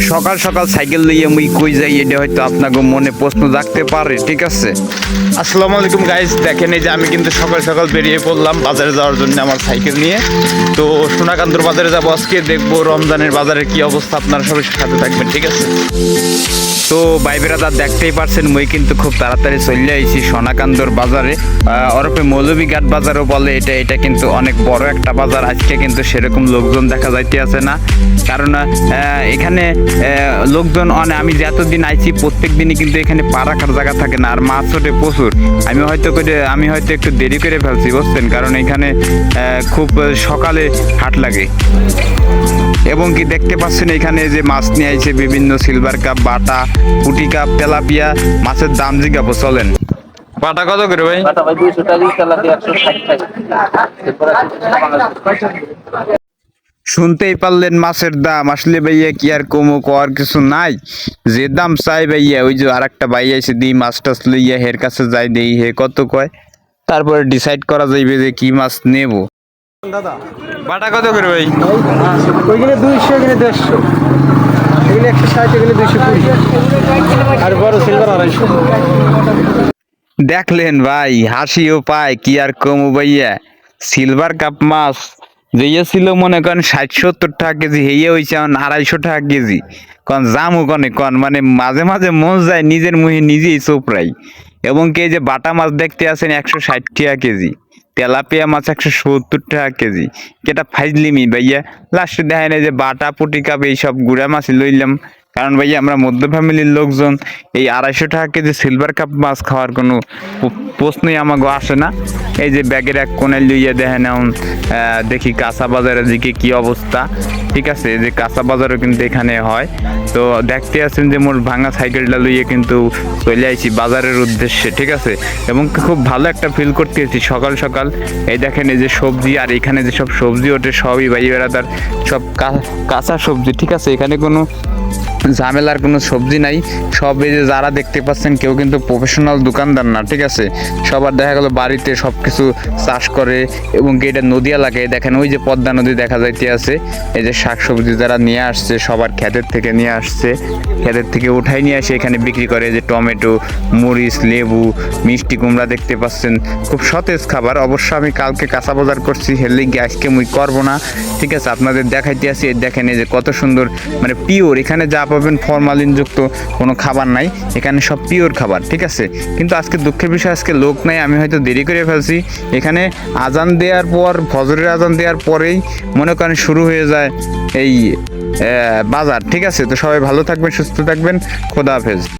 সকাল সকাল সাইকেল লইয়ে মুই কই যাই, এটা হয়তো আপনাকে মনে প্রশ্ন রাখতে পারে, ঠিক আছে? আসসালামু আলাইকুম গাইস দেখেন এই যে আমি কিন্তু সকাল সকাল বেরিয়ে পড়লাম বাজারে যাওয়ার জন্য আমার সাইকেল নিয়ে। তো সোনাকান্তর বাজারে যাব আজকে, দেখব রমজানের বাজারের কি অবস্থা, আপনারা সবাই সাথে থাকবেন, ঠিক আছে? তো বাইবেরা বেরাদার দেখতেই পারছেন, মই কিন্তু খুব তাড়াতাড়ি চলে আইছি সোনাকান্দর বাজারে। ওরফে মৌলভীঘাট বাজারও বলে এটা এটা কিন্তু অনেক বড় একটা বাজার। আজকে কিন্তু সেরকম লোকজন দেখা যাইতে আছে না। কারণ এখানে লোকজন অনেক আমি যে এতদিন আইছি প্রত্যেক দিনই কিন্তু এখানে পা রাখার জায়গা থাকে না, আর মাছ ওঠে প্রচুর। আমি হয়তো করে, আমি হয়তো একটু দেরি করে ফেলছি, বুঝছেন? কারণ এখানে খুব সকালে হাট লাগে। এবং কি দেখতে পাচ্ছেন এখানে যে মাছ নিয়ে আইছে বিভিন্ন সিলভার কাপ বাটা পুটি কাপ তেলাপিয়া মাছের দাম জিজ্ঞাবো চলেন। বাটা কত করে ভাই? শুনতেই পারলেন মাছের দাম আসলে ভাইয়া কি আর কমো কর কিছু নাই। যে দাম চাই ভাইয়া ওই যে আর একটা ভাই এসে দিই মাছ টাছ লইয়া হের কাছে যাই দেই হে কত কয়? তারপরে ডিসাইড করা যাইবে যে কি মাছ নেব। দাদা? বাটা কত করে ভাই? ওইখানে দুইশো এখানে দেড়শো। এখানে একশো ষাট এখানে দুইশো কুড়ি। আর বড় সিলভার আড়াইশো। দেখলেন ভাই হাসিও পায় কি আর কমু ভাইয়া। সিলভার কাপ মাছ যেইয়া ছিল মনে করেন ষাট সত্তর টাকা কেজি হেয়ে হয়েছে এখন আড়াইশো টাকা কেজি। কন জামু কনে কন মানে মাঝে মাঝে মন যায় নিজের মুহে নিজেই চোপড়াই। এবং কি যে বাটা মাছ দেখতে আছেন একশো ষাট টাকা কেজি। তেলাপিয়া মাছ একশো সত্তর টাকা কেজি কেটা ফাইজলিমি ভাইয়া? লাস্টে দেখায় এই যে বাটা, পুটি কাপ, এইসব গুড়া মাছ লইলাম। কারণ ভাইয়া, আমরা মধ্য ফ্যামিলির লোকজন, এই আড়াইশো টাকা কেজি সিলভার কাপ মাছ খাওয়ার কোনো প্রশ্নই আমাকে আসে না। এই যে ব্যাগের এক কোনায় লইয়া দেখেন এখন দেখি কাঁচা বাজারের দিকে কি অবস্থা। ঠিক আছে যে কাঁচা বাজারও কিন্তু এখানে হয়। তো দেখতে আছেন যে মোর ভাঙা সাইকেলটা লইয়ে কিন্তু চলে আইছি বাজারের উদ্দেশ্যে, ঠিক আছে? এবং খুব ভালো একটা ফিল করতে করতেছি সকাল সকাল। এই দেখেন, এই যে সবজি আর এখানে যে সব সবজি ওঠে, সবই ভাই বেড়াদার সব কাঁচা সবজি, ঠিক আছে? এখানে কোনো ঝামেলার কোনো সবজি নাই। সব এই যে যারা দেখতে পাচ্ছেন, কেউ কিন্তু প্রফেশনাল দোকানদার না, ঠিক আছে? সবার দেখা গেল বাড়িতে সব কিছু চাষ করে এবং কি এটা নদী এলাকায়। দেখেন ওই যে পদ্মা নদী দেখা যাইতে আছে। এই যে শাক সবজি যারা নিয়ে আসছে, সবার ক্ষেতের থেকে নিয়ে আসছে। ক্ষেতের থেকে উঠাই নিয়ে আসে, এখানে বিক্রি করে যে টমেটো, মরিচ, লেবু, মিষ্টি কুমড়া দেখতে পাচ্ছেন। খুব সতেজ খাবার। অবশ্য আমি কালকে কাঁচা বাজার করছি, হেলদি আজকে মুই করব না। ঠিক আছে, আপনাদের দেখাইতে আসি। দেখেন এই যে কত সুন্দর মানে পিওর এখানে যা পাবেন ফরমালিনযুক্ত কোনো খাবার নাই। এখানে সব পিওর খাবার, ঠিক আছে? কিন্তু আজকে দুঃখের বিষয়, আজকে লোক নাই, আমি হয়তো দেরি করে ফেলছি। এখানে আজান দেওয়ার পর, ফজরের আজান দেওয়ার পরেই মনে করেন শুরু হয়ে যায় এই বাজার, ঠিক আছে? তো সবাই ভালো থাকবেন, সুস্থ থাকবেন, খোদা হাফেজ।